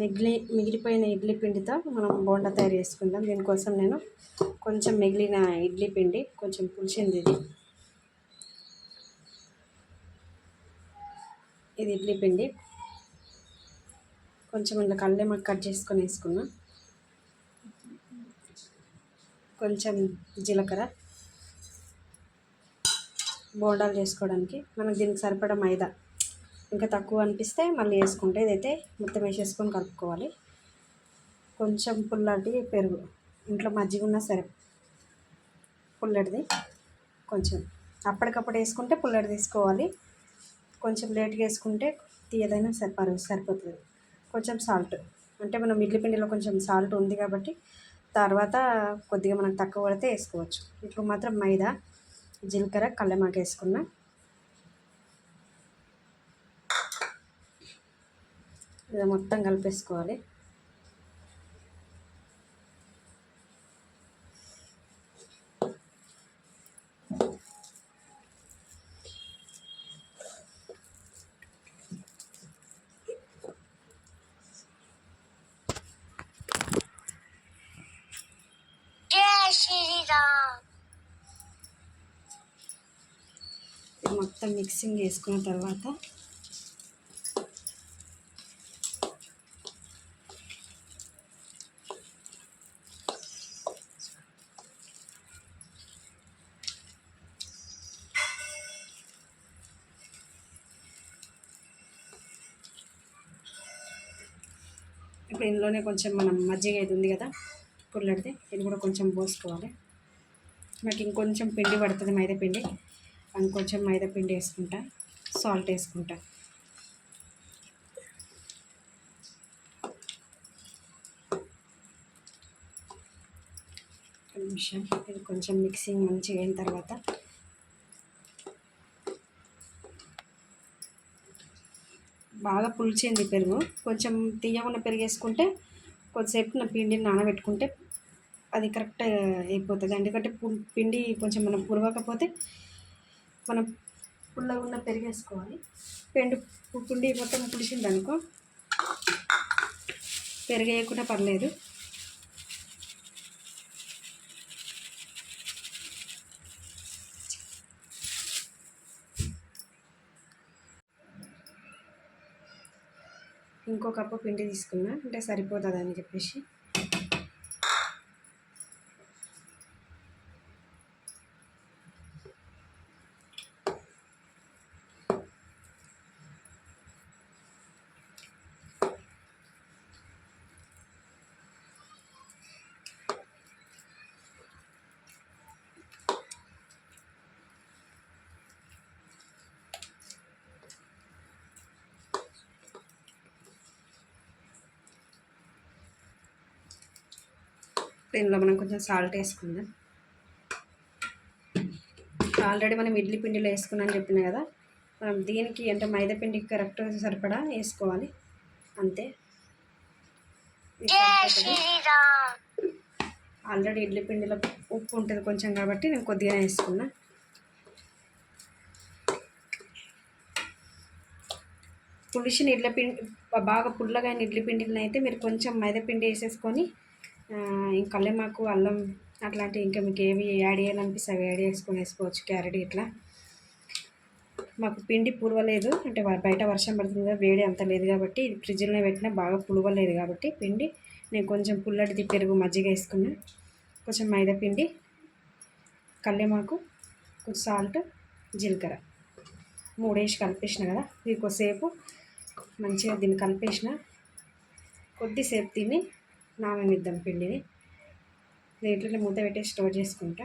మిగిలి మిగిలిపోయిన ఇడ్లీ పిండితో మనం బోండా తయారు చేసుకుందాం. దీనికోసం నేను కొంచెం మిగిలిన ఇడ్లీ పిండి కొంచెం పులిచింది ఇది. ఇది ఇడ్లీ పిండి. కొంచెం ఇలా మాకు కట్ చేసుకొని వేసుకున్నా. కొంచెం జీలకర్ర. బోండాలు చేసుకోవడానికి మనకు దీనికి సరిపడా మైదా. ఇంకా తక్కువ అనిపిస్తే మళ్ళీ వేసుకుంటే ఇదైతే మొత్తం వేసేసుకొని కలుపుకోవాలి. కొంచెం పుల్లటి పెరుగు ఇంట్లో మజ్జిగ ఉన్నా సరే పుల్లటిది కొంచెం. అప్పటికప్పుడు వేసుకుంటే పుల్లటి తీసుకోవాలి. కొంచెం లేట్గా వేసుకుంటే తీయదైనా సరిపరు సరిపోతుంది. కొంచెం సాల్ట్ అంటే మనం ఇడ్లీ పిండిలో కొంచెం సాల్ట్ ఉంది కాబట్టి తర్వాత కొద్దిగా మనకు తక్కువ పడితే వేసుకోవచ్చు. ఇప్పుడు మాత్రం మైదా జీలకర్ర కల్లెమాక వేసుకున్నా ఇది మొత్తం కలిపేసుకోవాలి. మొత్తం మిక్సింగ్ చేసుకున్న తర్వాత ఇప్పుడు ఇందులోనే కొంచెం మనం మజ్జిగ ఇది ఉంది కదా పుల్లడిది ఇది కూడా కొంచెం పోసుకోవాలి. నాకు ఇంకొంచెం పిండి పడుతుంది మైదా పిండి ఇంకొంచెం మైదా పిండి వేసుకుంటా సాల్ట్ వేసుకుంటా. ఒక నిమిషం ఇది కొంచెం మిక్సింగ్ మంచిగా అయిన తర్వాత బాగా పులిచింది పెరుగు. కొంచెం తీయకుండా పెరుగు వేసుకుంటే కొద్దిసేపు నా పిండిని నానబెట్టుకుంటే అది కరెక్ట్ అయిపోతుంది. ఎందుకంటే పిండి కొంచెం మనం పురవకపోతే మనం పుల్లగా ఉన్న పెరుగు వేసుకోవాలి. పెండు పిండి మొత్తం పులిసింది అనుకో పెరుగు వేయకుండా పర్లేదు. ఇంకో కప్పు పిండి తీసుకున్నా అంటే సరిపోతుంది అని చెప్పేసి. దీనిలో మనం కొంచెం సాల్ట్ వేసుకుందాం. ఆల్రెడీ మనం ఇడ్లీ పిండిలో వేసుకున్నాను చెప్పిన కదా మనం దీనికి అంటే మైదా పిండికి కరెక్ట్ సరిపడా వేసుకోవాలి. అంతే. ఆల్రెడీ ఇడ్లీ పిండిలో ఉప్పు ఉంటుంది కొంచెం కాబట్టి నేను కొద్దిగా వేసుకున్నా. పులిసిన ఇడ్ల పిండి బాగా పుల్లగా ఇడ్లీ పిండిని అయితే మీరు కొంచెం మైదా పిండి వేసేసుకొని ఆ, ఇంకా అల్లం అట్లాంటివి ఇంకా మీకు ఏవి యాడ్ చేయాలనిపిస్తే అవి యాడ్ చేసుకొని వేసుకోవచ్చు క్యారెట్ ఇట్లా. మాకు పిండి పులవలేదు అంటే బయట వర్షం పడుతుంది కదా వేడి అంత లేదు కాబట్టి ఇది ఫ్రిడ్జ్లో పెట్టినా బాగా పులవలేదు కాబట్టి పిండి. నేను కొంచెం పుల్లటిది పెరుగు మజ్జిగ వేసుకున్నా. కొంచెం మైదా పిండి కళ్ళెమాకు కొంచెం సాల్ట్ జీలకర్ర. మూడేసి కలిపేసిన కదా ఇది కొద్దిసేపు మంచిగా దీన్ని కలిపేసిన. కొద్దిసేపు తిని నాననిద్దాం పిండిని. దీంట్లోనే మూత పెట్టి స్టోర్ చేసుకుంటా.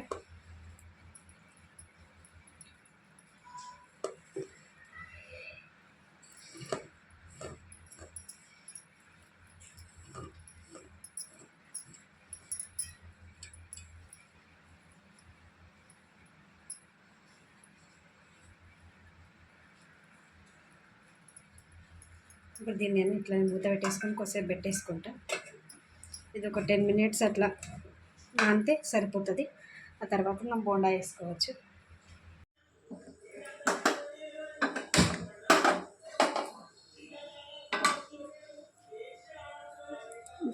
ఇప్పుడు దీన్ని ఇట్లా మూత పెట్టేసుకొని కొద్దిసేపు పెట్టేసుకుంటా. ఇది ఒక టెన్ మినిట్స్ అట్లా నానితే సరిపోతుంది. ఆ తర్వాత మనం బోండా వేసుకోవచ్చు.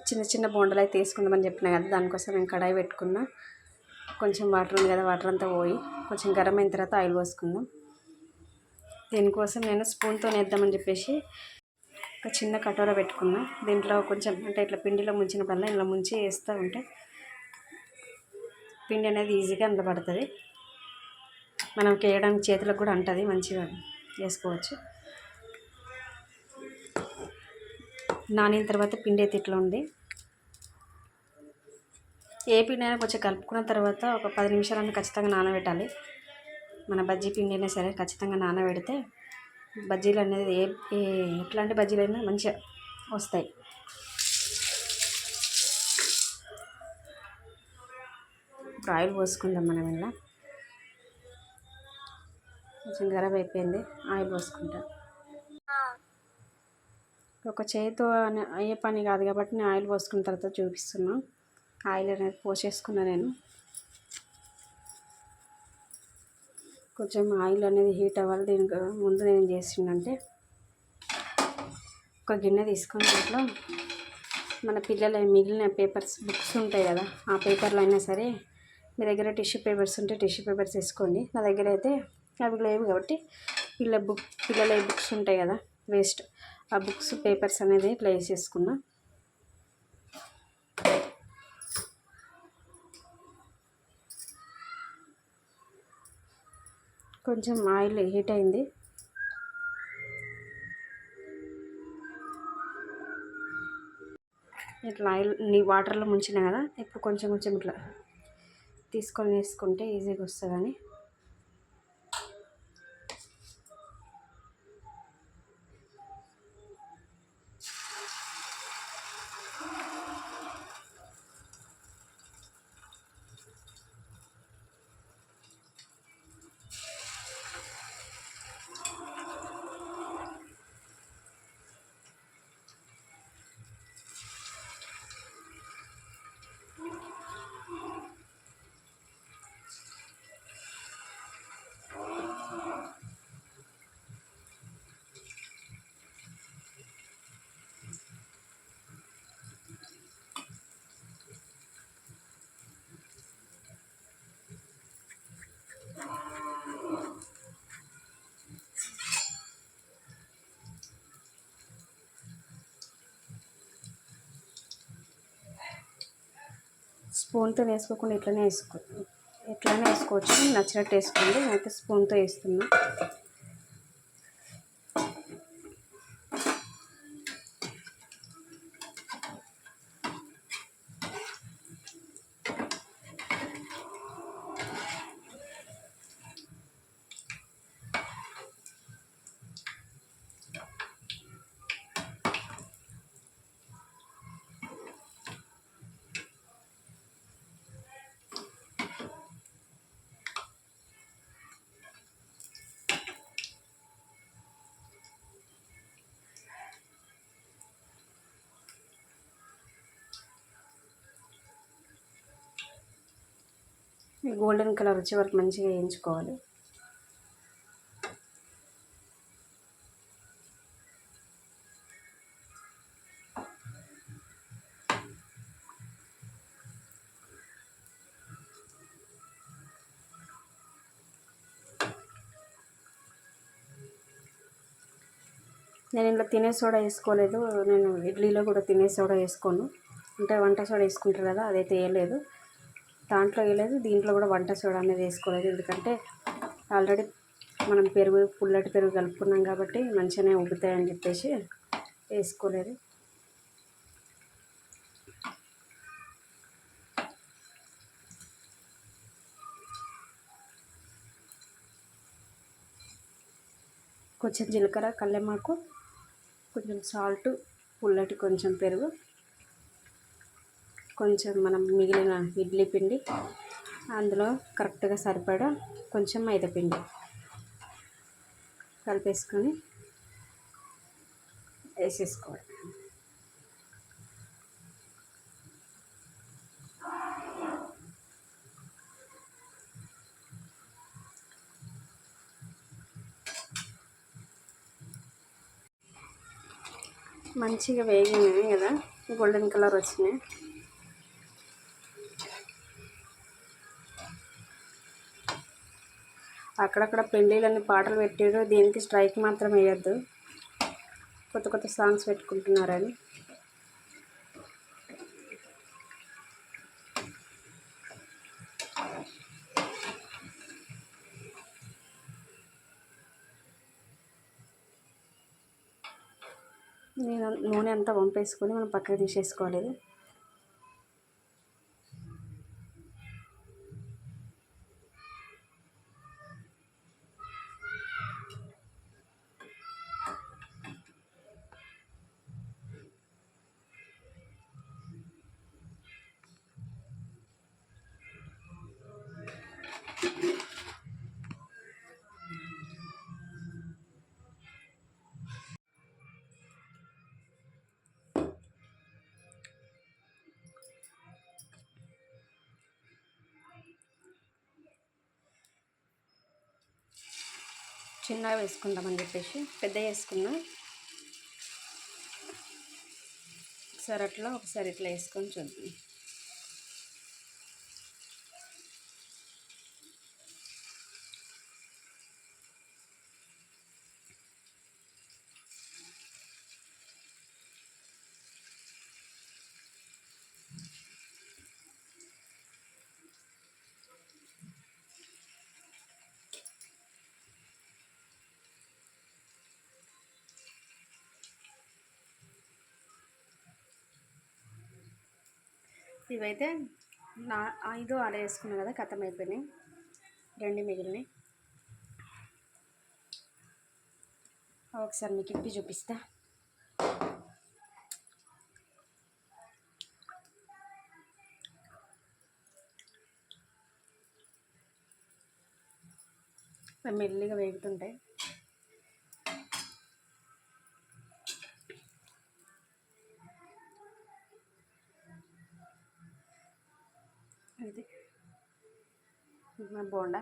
చిన్న చిన్న బోండలు అయితే వేసుకుందామని చెప్పిన కదా దానికోసం నేను కడాయి పెట్టుకున్నా. కొంచెం వాటర్ ఉంది కదా వాటర్ అంతా పోయి కొంచెం గరం అయిన తర్వాత ఆయిల్ పోసుకుందాం. దీనికోసం నేను స్పూన్తో వేద్దామని చెప్పేసి ఒక చిన్న కటోర పెట్టుకున్నా. దీంట్లో కొంచెం అంటే ఇట్లా పిండిలో ముంచినప్పుడల్లా ఇలా ముంచి వేస్తూ ఉంటే పిండి అనేది ఈజీగా అందులో పడుతుంది. మనం వేయడానికి చేతులకు కూడా అంటుంది మంచిగా వేసుకోవచ్చు. నానిన తర్వాత పిండి అయితే ఇట్లా ఉంది. ఏ పిండి అయినా కొంచెం కలుపుకున్న తర్వాత ఒక పది నిమిషాలన్నా ఖచ్చితంగా నానబెట్టాలి. మన బజ్జీ పిండి అయినా సరే ఖచ్చితంగా నానబెడితే బజ్జీలు అనేది ఏ ఏ ఎట్లాంటి బజ్జీలు అయినా మంచిగా వస్తాయి. ఇప్పుడు ఆయిల్ పోసుకుందాం మనం ఇలా. కొంచెం గరం అయిపోయింది ఆయిల్ పోసుకుంటాం. ఒక చేతితో అయ్యే పని కాదు కాబట్టి నేను ఆయిల్ పోసుకున్న తర్వాత చూపిస్తున్నా. ఆయిల్ అనేది పోసేసుకున్నా నేను. కొంచెం ఆయిల్ అనేది హీట్ అవ్వాలి. దీనికి ముందు నేను చేసిందంటే ఒక గిన్నె తీసుకొని దాంట్లో మన పిల్లల మిగిలిన పేపర్స్ బుక్స్ ఉంటాయి కదా ఆ పేపర్లు అయినా సరే మీ దగ్గర టిష్యూ పేపర్స్ ఉంటే టిష్యూ పేపర్స్ వేసుకోండి. నా దగ్గర అయితే అవి లేవు కాబట్టి పిల్ల బుక్ పిల్లల బుక్స్ ఉంటాయి కదా వేస్ట్. ఆ బుక్స్ పేపర్స్ అనేది ప్లేస్ చేసుకున్నా. కొంచెం ఆయిల్ హీట్ అయింది. ఇట్లా ఆయిల్ నీ వాటర్లో ముంచిన కదా ఇప్పుడు కొంచెం కొంచెం ఇట్లా తీసుకొని వేసుకుంటే ఈజీగా వస్తుందని. స్పూన్తో వేసుకోకుండా ఇట్లనే వేసుకో. ఎట్లనే వేసుకోవచ్చు. నచ్చినట్టు వేసుకోండి. నేనైతే స్పూన్తో వేస్తున్నా. గోల్డెన్ కలర్ వచ్చే వరకు మంచిగా వేయించుకోవాలి. నేను ఇంట్లో తినే సోడా వేసుకోలేదు. నేను ఇడ్లీలో కూడా తినే సోడా వేసుకోను. అంటే వంట సోడా వేసుకుంటారు కదా అదైతే వేయలేదు. దాంట్లో వేయలేదు దీంట్లో కూడా వంట సోడా అనేది వేసుకోలేదు. ఎందుకంటే ఆల్రెడీ మనం పెరుగు పుల్లటి పెరుగు కలుపుకున్నాం కాబట్టి మంచిగానే ఉబ్బుతాయని చెప్పేసి వేసుకోలేదు. కొంచెం జీలకర్ర కళ్ళెమాకు కొంచెం సాల్ట్ పుల్లటి కొంచెం పెరుగు కొంచెం మనం మిగిలిన ఇడ్లీ పిండి అందులో కరెక్ట్గా సరిపడా కొంచెం మైదా పిండి కలిపేసుకొని వేసేసుకోవాలి. మంచిగా వేగినాయి కదా గోల్డెన్ కలర్ వచ్చినాయి. అక్కడక్కడ పెళ్ళిళ్ళని పాటలు పెట్టారు దీనికి స్ట్రైక్ మాత్రం వేయద్దు. కొత్త కొత్త సాంగ్స్ పెట్టుకుంటున్నారని. నేను నూనె అంతా వంపేసుకొని మనం పక్కకు తీసేసుకోవాలి. చిన్నగా వేసుకుందామని చెప్పేసి పెద్ద వేసుకున్నా. ఒకసారి అట్లా ఒకసారి ఇట్లా వేసుకొని చూద్దాం. ఇవైతే నా ఐదు ఆరు వేసుకున్నాను కదా కథం అయిపోయినాయి. రెండు మిగిలినాయి. ఒకసారి మీకు ఇప్పి చూపిస్తా. మెల్లిగా వేగుతుంటాయి. బోండా?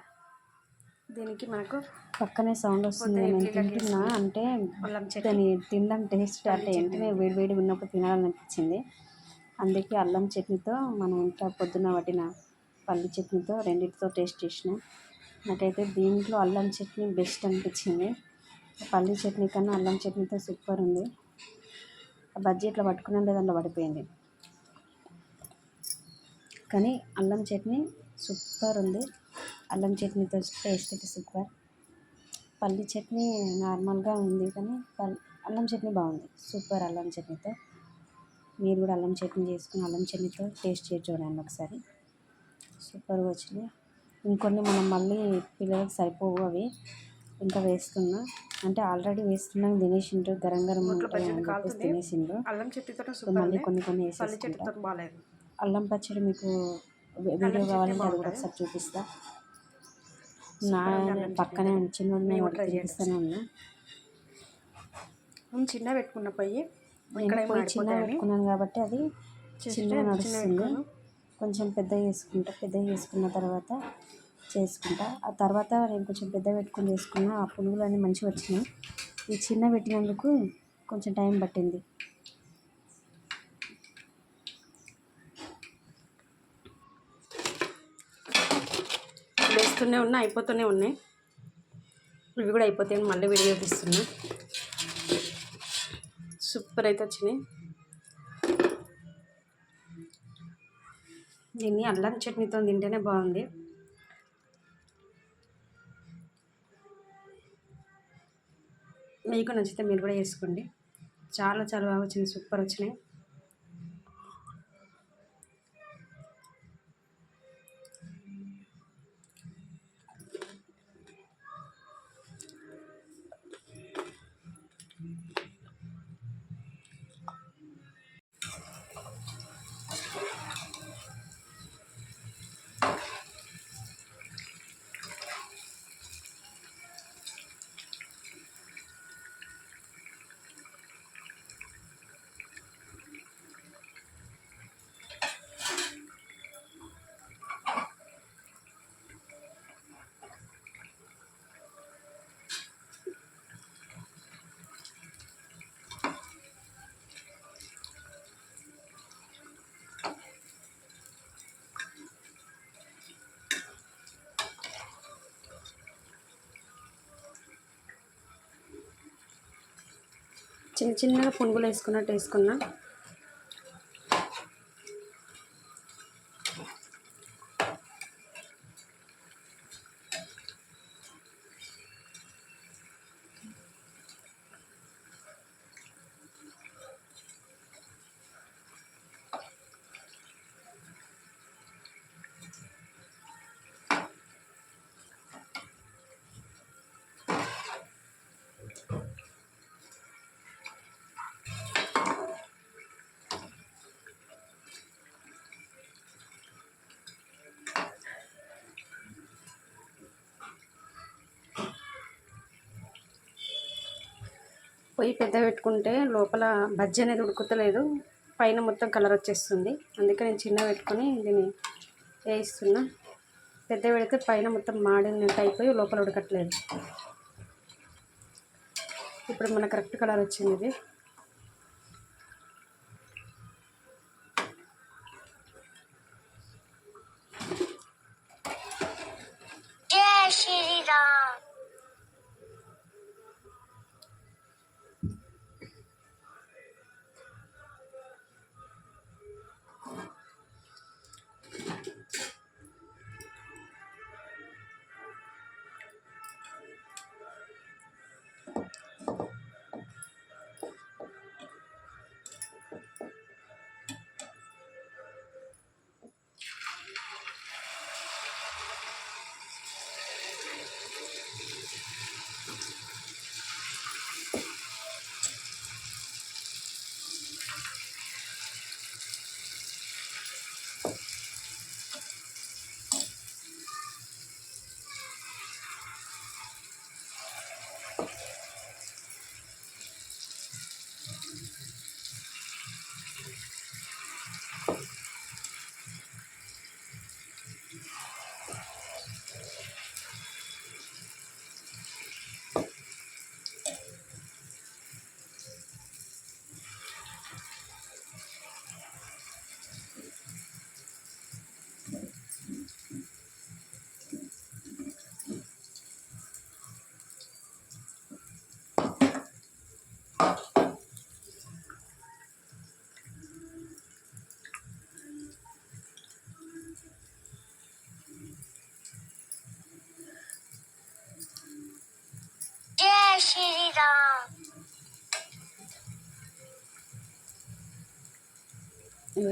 దీనికి మనకు పక్కనే సౌండ్ వస్తుంది. నేను తింటున్నా. అంటే దాని తినడం టేస్ట్ అంటే వెంటనే వేడి వేడి ఉన్నప్పుడు తినాలనిపించింది. అందుకే అల్లం చట్నీతో మనం ఇంట్లో పొద్దున్న పట్టిన పల్లి చట్నీతో రెండింటితో టేస్ట్ చేసిన. నాకైతే దీంట్లో అల్లం చట్నీ బెస్ట్ అనిపించింది. పల్లి చట్నీ కన్నా అల్లం చట్నీతో సూపర్ ఉంది. బజ్జీ ఇట్లా పట్టుకున్నాం దాంట్లో పడిపోయింది. కానీ అల్లం చట్నీ సూపర్ ఉంది. అల్లం చట్నీతో టేస్ట్ అయితే సూపర్. పల్లి చట్నీ నార్మల్గా ఉంది కానీ పల్ అల్లం చట్నీ బాగుంది. సూపర్ అల్లం చట్నీతో. మీరు కూడా అల్లం చట్నీ చేసుకుని అల్లం చట్నీతో టేస్ట్ చేసి చూడండి ఒకసారి. సూపర్గా వచ్చినాయి ఇంకొన్ని మనం మళ్ళీ పిల్లలకు సరిపోవు అవి. ఇంకా వేస్తున్నా. అంటే ఆల్రెడీ వేస్తున్నాం తినేసిండ్రు గరం గరం ఉంటాయి తినేసిండ్రు. అల్లం చట్నీతో మళ్ళీ కొన్ని కొన్ని బాగాలేదు. అల్లం పచ్చడి మీకు వీడియో కావాలంటే అది కూడా ఒకసారి చూపిస్తా. నా పక్కనే చిన్న మేము try చూపిస్తూనే ఉన్నా చిన్న పెట్టుకున్న పోయి చిన్న పెట్టుకున్నాను కాబట్టి అది చిన్నగా నడుస్తుంది. కొంచెం పెద్ద చేసుకుంటా పెద్ద చేసుకున్న తర్వాత చేసుకుంటా. ఆ తర్వాత నేను కొంచెం పెద్ద పెట్టుకుని చేసుకున్నా ఆ పునుగులు అన్నీ మంచిగా వచ్చినాయి. ఈ చిన్న పెట్టినందుకు కొంచెం టైం పట్టింది. వేస్తూనే ఉన్నా అయిపోతూనే ఉన్నాయి. ఇవి కూడా అయిపోతాయని మళ్ళీ వీడియో తీస్తున్నా. సూపర్ అయితే వచ్చినాయి. దీన్ని అల్లం చట్నీతో తింటేనే బాగుంది. మీకు నచ్చితే మీరు కూడా చేసుకోండి చాలా చాలా బాగా వచ్చింది సూపర్ వచ్చినాయి. చిన్న చిన్నగా పునుగులు వేసుకున్నట్టు వేసుకున్నా. పొయ్యి పెద్ద పెట్టుకుంటే లోపల బజ్జి అనేది ఉడుకుతలేదు. పైన మొత్తం కలర్ వచ్చేస్తుంది. అందుకే నేను చిన్న పెట్టుకొని దీన్ని వేయిస్తున్నా. పెద్ద పెడితే పైన మొత్తం మాడినట్టు అయిపోయి లోపల ఉడకట్లేదు. ఇప్పుడు మన కరెక్ట్ కలర్ వచ్చింది ఇది.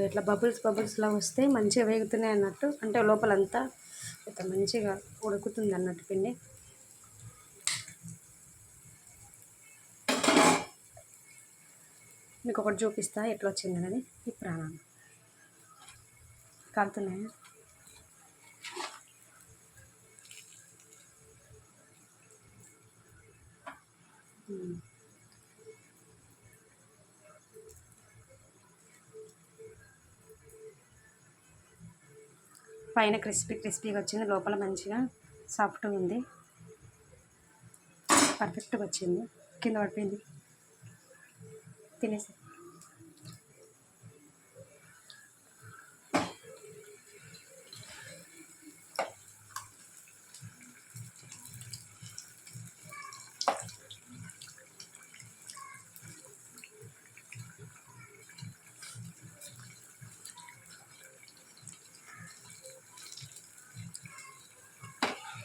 ఇట్లా బబుల్స్ బబుల్స్లా వస్తే మంచిగా వేగుతున్నాయి అన్నట్టు. అంటే లోపలంతా ఇట్లా మంచిగా ఉడుకుతుంది అన్నట్టు పిండి. మీకు ఒకటి చూపిస్తా ఎట్లా వచ్చింది అనేది. ఈ ప్రాణం కాలుతున్నాయి? Mm-hmm. పైన క్రిస్పీ క్రిస్పీగా వచ్చింది. లోపల మంచిగా సాఫ్ట్గా ఉంది. పర్ఫెక్ట్గా వచ్చింది. కింద పడిపోయింది. తినేసి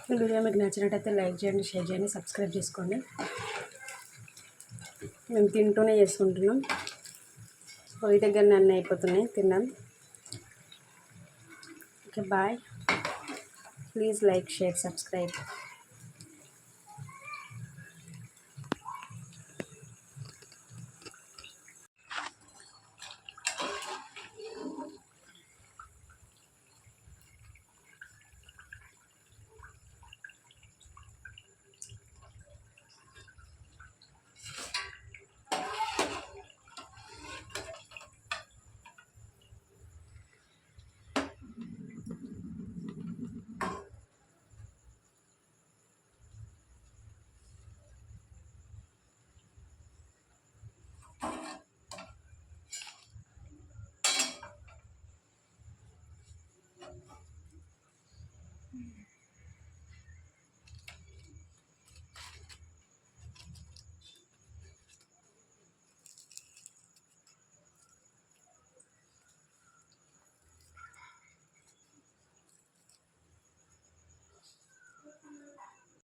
ఈ వీడియో మీకు నచ్చినట్టయితే లైక్ చేయండి షేర్ చేయండి సబ్స్క్రైబ్ చేసుకోండి. మేము తింటూనే చేసుకుంటున్నాం. పొయ్యి దగ్గర అన్నీ అయిపోతున్నాయి తిన్నాం. Okay bye. Please like share subscribe.